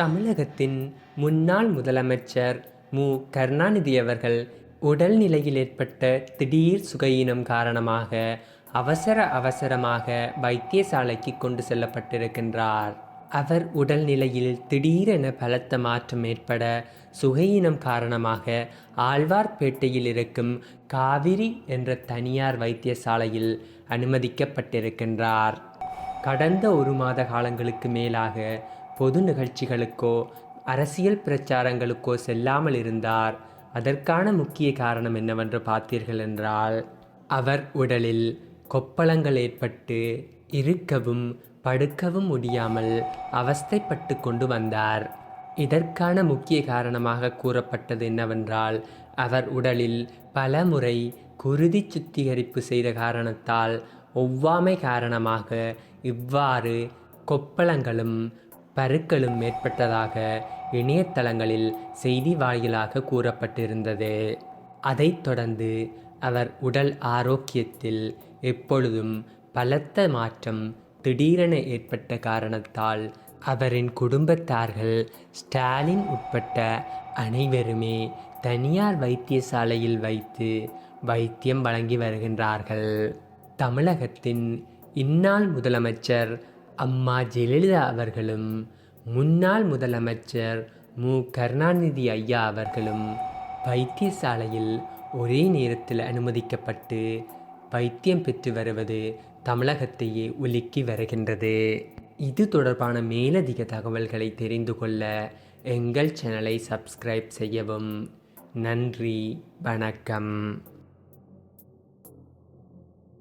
தமிழகத்தின் முன்னாள் முதலமைச்சர் மு. கருணாநிதி அவர்கள் உடல்நிலையில் ஏற்பட்ட திடீர் சுகையினம் காரணமாக அவசர அவசரமாக வைத்தியசாலைக்கு கொண்டு செல்லப்பட்டிருக்கின்றார். அவர் உடல்நிலையில் திடீரென பலத்த மாற்றம் ஏற்பட சுகையினம் காரணமாக ஆழ்வார்பேட்டையில் இருக்கும் காவிரி என்ற தனியார் வைத்தியசாலையில் அனுமதிக்கப்பட்டிருக்கின்றார். கடந்த ஒரு மாத காலங்களுக்கு மேலாக பொது நிகழ்ச்சிகளுக்கோ அரசியல் பிரச்சாரங்களுக்கோ செல்லாமல் இருந்தார். அதற்கான முக்கிய காரணம் என்னவென்று பார்த்தீர்கள் என்றால் அவர் உடலில் கொப்பளங்கள் ஏற்பட்டு இருக்கவும் படுக்கவும் முடியாமல் அவஸ்தைப்பட்டு கொண்டு வந்தார். இதற்கான முக்கிய காரணமாக கூறப்பட்டது என்னவென்றால் அவர் உடலில் பல முறை குருதி சுத்திகரிப்பு செய்த காரணத்தால் ஒவ்வாமை காரணமாக இவ்வாறு கொப்பளங்களும் பருக்களும் ஏற்பட்டதாக இணையதளங்களில் செய்தி வாயிலாக கூறப்பட்டிருந்தது. அதைத் தொடர்ந்து அவர் உடல் ஆரோக்கியத்தில் எப்பொழுதும் பலத்த மாற்றம் திடீரென ஏற்பட்ட காரணத்தால் அவரின் குடும்பத்தார்கள் ஸ்டாலின் உட்பட்ட அனைவருமே தனியார் வைத்தியசாலையில் வைத்து வைத்தியம் வழங்கி வருகின்றார்கள். தமிழகத்தின் இந்நாள் முதலமைச்சர் அம்மா ஜெயலலிதா அவர்களும் முன்னாள் முதலமைச்சர் மு. கருணாநிதி ஐயா அவர்களும் வைத்தியசாலையில் ஒரே நேரத்தில் அனுமதிக்கப்பட்டு வைத்தியம் பெற்று வருவது தமிழகத்தையே உலுக்கி வருகின்றது. இது தொடர்பான மேலதிக தகவல்களை தெரிந்து கொள்ள எங்கள் சேனலை சப்ஸ்கிரைப் செய்யவும். நன்றி வணக்கம்.